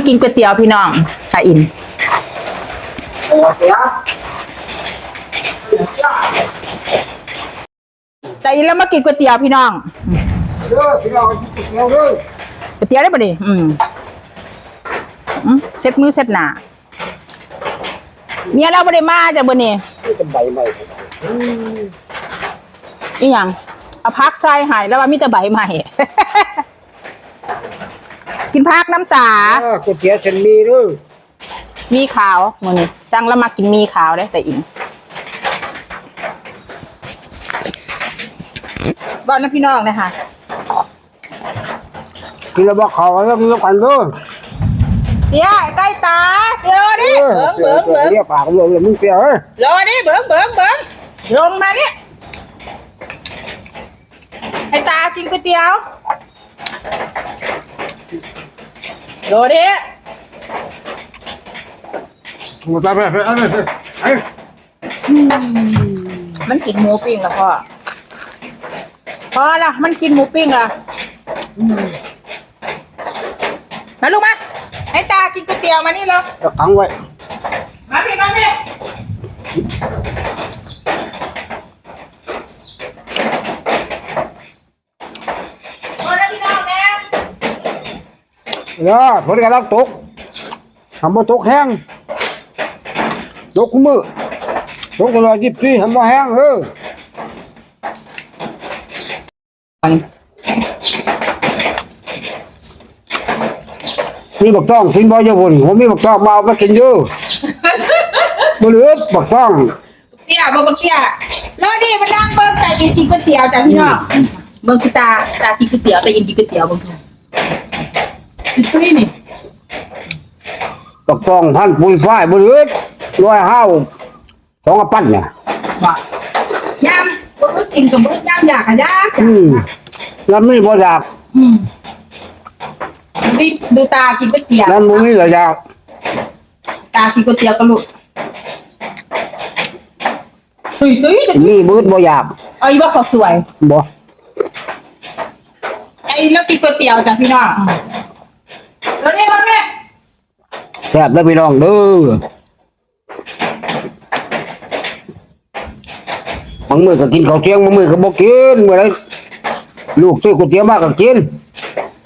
มากินก๋วยเตี๋ยวพี่น้องตาอินตาอินแล้วมากินก๋วยเตี๋ยวพี่น้องกินเดียวเด้อก๋วยเตี๋ยวได้ปะดิอืมอืมเซ็ตมือเซ็ตหนาเมียเราไม่ได้มาจากบนนี่นี่เป็นใบใหม่อีหยังเอาพักใส่หายแล้วว่ามีแต่ใบใหม่ กินพักน้ำตาอ่าก๋วยเตี๋ยวฉันมีเด้อมีขาวมื้อนี้สั่งแล้วมากินมีขาวได้แต่อินบ้านนะพี่น้องนะคะกินแล้วบอกเขาแล้วกินแล้วกันเด้อเดี๋ยวใกล้ตาเดี๋ยวดิเบิ้งเบิ้งเบิ้งเรียกปากลงเลยมึงเสียเอ้ยรอดิเบิ้งเบิ้งเบิ้งลงมาเนี่ยให้ตากินก๋วยเตี๋ยว รอดิมึงไปไปไปไปไปไปมันกินหมูปิ้งแล้วพ่อพอละมันกินหมูปิ้งละมาลูกมาให้ตากินก๋วยเตี๋ยวมานี่ลูกจะขังไว้ มาพี่มาพี่พอแล้วพี่น้องแล้ว เด้อผลการรักตกทำบ่ตกแห้งตกคู่มือตกตลอดยี่สิบสี่ทำบ่แห้งเออมีบักต้องกินบ่เยอะพุ่นผมมีบักต้องมาเอามากินอยู่บ่เหลือบักต้องเตี้ยบอกเตี้ยแล้วดิมันนั่งเบิ้งแต่กินกินก๋วยเตี๋ยวจ้ะพี่น้องเบิ้งคือตาตากินก๋วยเตี๋ยวแต่กินกินก๋วยเตี๋ยวเบิ้ง คือกินฟรีนี่บักต้องพันปุ๋ยฝ้ายบ่เหลือร้อยห้าสองกระปั้นเนี่ยว่าย่างเบิ้งกินกับเบิ้งย่างอยากอะยากจ้ะอืมแล้วมีบ่อยากอืมดูดูตากินก๋วยเตี๋ยวแล้วมึงนี่ละอยากตากินก๋วยเตี๋ยวกันลูกเฮ้ยเฮ้ยมีมืดบ่อยากเอาอีว่าเขาสวยบ่ไอ้แล้วกินก๋วยเตี๋ยวจ้ะพี่น้องแล้วนี่มันแม่ แซ่บแล้วพี่น้องเด้อบางมื้อก็กินข้าวเที่ยงบางมื้อก็บ่กินมื้อใดลูกซื้อก๋วยเตี๋ยวมาก็กิน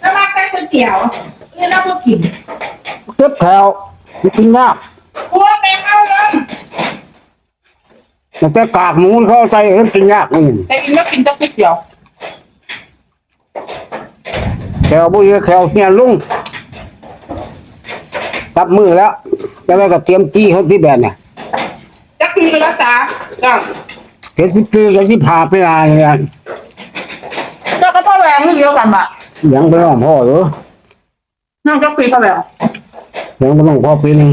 แล้วมาแต่ก๋วยเตี๋ยวเออแล้วพวกกินเจ็บแถวมันกินยากพวกแม่เข้าเลยแต่กากหมูเข้าใจเห็นกินยากนี่แต่กินแล้วกินแต่ก๋วยเตี๋ยวแถวบ่เยอะแถวเฮียลุง ตับมือแล้ว แล้วก็เตรียมจี้เฮาที่แบบเนี่ยจักกินกันแล้วจ้าจ้าเฮ็ดสิคือกันสิพาไปลาเนี่ยแล้วก็พ่อแหวงนี่เดียวกันบะยังไปน้องพ่อเหรอน้องจักปีพ่อแหวงยังไปน้องพ่อปีหนึง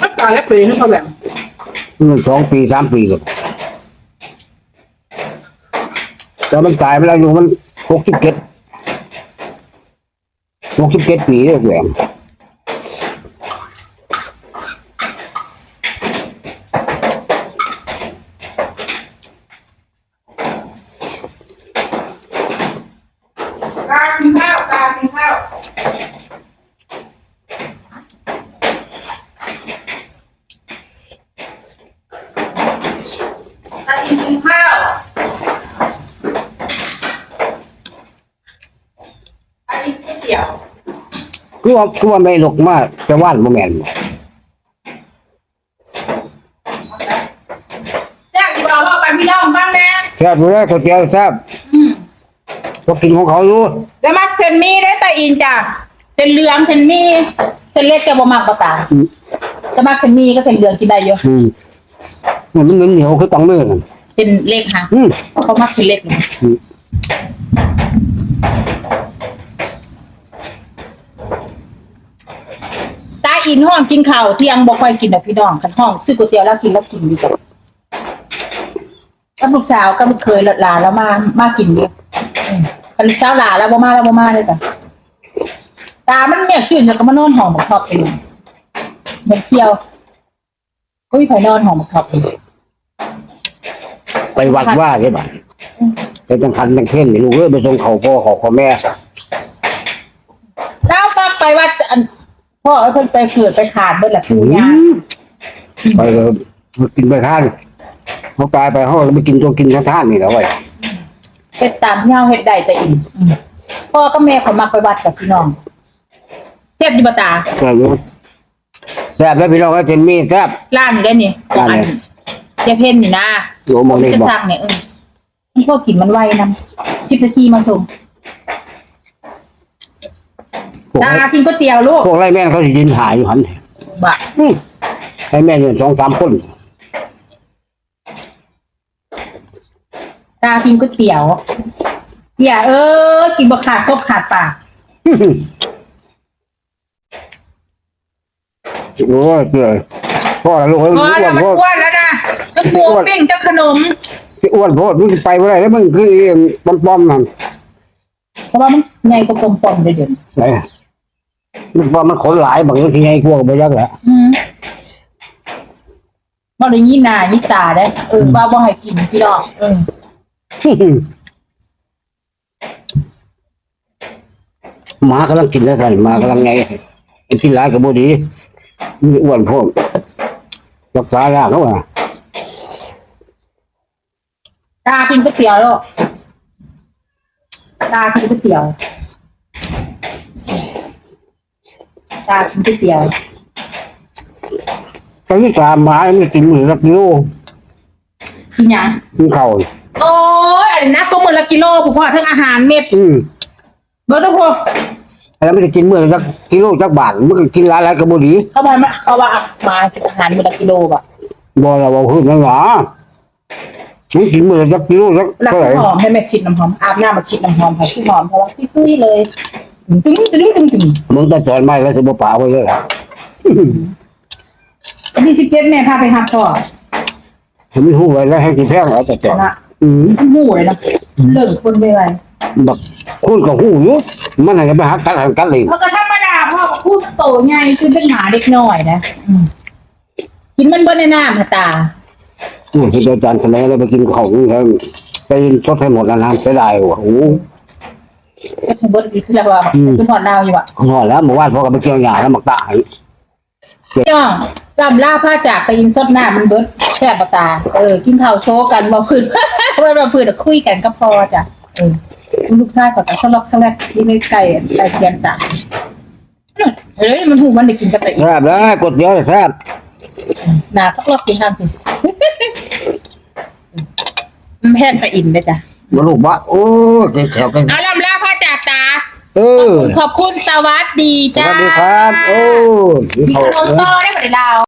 ก็ตายแล้วปีนี่พ่อแหวงมันสองปีสามปีก็แต่มันตายไปแล้วอยู่มันหกสิบเจ็ด หกสิบเจ็ดปีเล้วแหวง ตากินข้าวตากินข้าวตากินข้าวอันนี้ก๋วยเตี๋ยว คือว่าคือว่าไม่หลกมากจะว่านบ่แม่นบ่แจ้งที่บอกว่าไปพี่น้องบ้างแน่แซ่บอยู่แล้วก๋วยเตี๋ยวแซ่บอืมก็กินของเขาอยู่แล้วมักเซนมีได้แต่อินจ้ะเซนเหลืองเซนมีเซนเล็กแกบ่มักบ่ตาอืมแต่มักเซนมีก็เซนเหลืองกินได้อยู่อืมมันเหนียวคือตังมือนั่นเซนเล็กค่ะอืมเขามักเซนเล็กนะ อืมตาอินห้องกินข้าวเที่ยงบ่ค่อยกินดอกพี่น้องคันห้องซื้อก๋วยเตี๋ยวแล้วกินแล้วกินดีกว่ากับลูกสาวกับลูกเคยหลานแล้วมามากินอยู่อืมคันลูกสาวหลานแล้วบ่มาแล้วบ่มาเลยจ้ะตา มันเมียจืดแล้วก็มานอนห้องบักทอบไปเลยเหมือนเที่ยวอุ้ยไผนอนห้องบักทอบไปไปวัดว่าใช่ป่ะไปจังคันจังเพ่นนี่ลูกเอ้ยไปส่งเขาพ่อเขาพ่อแม่ ไปว่าอัน พ่อเอ้ยเพิ่นไปเกิดไปขาดเบิดแหละปูยาไปเลยกินไปท่านเขาตายไปเขาไปกินตัวกินท่านนี่แล้วเว้ยเฮ็ดตามเงาเฮ็ดได้แต่อีกอืมพ่อก็แม่เขามักไปวัดกับพี่น้องเจ็บอยู่บ่ตาแซ่บอยู่แซ่บแล้วพี่น้องก็เจนมีแซ่บร้านนี่ได้นี่ร้านไหนอันเจ๊เพ่นนี่นะโยมองนี่จะบอกสั่งเนี่ยเออให้พ่อกินมันไวนํสิบนาทีมาส่ง พวกตาไรกินก๋วยเตี๋ยวลูกพวกไรแม่นเขาสิยินหายอยู่หันบะอืมไรแม่นอยู่สองสามคนตากินก๋วยเตี๋ยวอย่าเออ กินบะขาดซบขาดปากโอ้ยเจ๋อพ่อละลูกเอ้ยพออ้วแล้วนมันโพดอ้วนแล้วนะก็หมูปิ้งกับขนมอ้วนโพดมึงไปบ่ได้แล้วมึงคือเองป้อมๆนั่นเพราะว่ามันใหญ่กว่ากลมๆเลยเดี๋ยวนี้ไหน มันว่ามันขนหลายบางทีไงกลัวก็บ่ยักแหละอืมบ่ได้ยินหน้ายินตาได้เออว่าบ่ให้กินพี่น้องเออหมากำลังกินแล้วกันหมากำลังไงกินหลายก็บ่ดีมีอ้วนโพดรักษายากเขาว่าตากินก๋วยเตี๋ยวลูกตากินก๋วยเตี๋ยว ตากินก๋วยเตี๋ยวตอนนี้ตามหมาไม่กินมือละกิโลกินหยังกินข้าวโอ้ยอันนี้นะตัวมือละกิโลผมพอทั้งอาหารเม็ดอืมเบอร์ทุกคนแล้วไม่ได้กินมื้อละจักกิโลจักบาทมันก็กินหลายๆก็บ่ดีเขาบอกมาเขาว่ามาอาหารมือละกิโลบ่ะบ่ละว่าฮื้อนั่นหว่ามันกินมื้อละจักกิโลจักแล้วเท่าไหร่หอมให้แม่ชิดน้ำหอมอาบน้ำมาชิดน้ำหอมให้พี่หอมเพราะว่าพี่คุยเลย ตึ้งตึ้งตึ้งตึ้งมึงจะสอนไม่แล้วสิบ่ป่าไว้เลยนี่สิบเจ็ดแม่พาไปทำก่อนผมมีหูไว้แล้วให้กินแพงเอาแต่จอนอืมหมู่เลยนะเลิกคนไปไวบักคุณก็หูอยู่มันอะไรไปหากัดหันกัดเลยมันก็ธรรมดาพ่อพูดโตใหญ่คือเป็นหมาเด็กน้อยนะกินมันเบิ้ลในน้ำตาอ้ยที่อาจารย์ทะเลแล้วไปกินของแล้วไปกินสดให้หมดแล้วน้ำเสียดายว่ะโอ้ ก็ถึงเบิ้ลอีกคือแล้วว่าคือหอดดาวอยู่อะหอดแล้วเมื่อวานพ่อก็ไปเกี่ยวหญ้าแล้วมักตายน้องลำล่าผ้าจากไปอินซดหน้ามันเบิ้ลแซ่บปะตา เออ กินข้าวโชว์กันมาพื้น ว่ามาพื้นคุยกันก็พอจ้ะเออลูกชายขอแต่สล็อกสลักที่ไม่ไก่ไก่เทียนจ้ะเฮ้ยมันหูมันได้กินกระต่ายแซ่บแล้วกดเดียวแซ่บหนาสักรอบกินทางสิมันแพทย์ไปอินเลยจ้ะมาลูกบะโอ้ยเจ็บแขวกันเอาลำล่าผ้าจากตา เออขอบคุณสวัสดีสจ้าวัสดีครับ โอ้ยมีขนมต่อได้ไหมเรา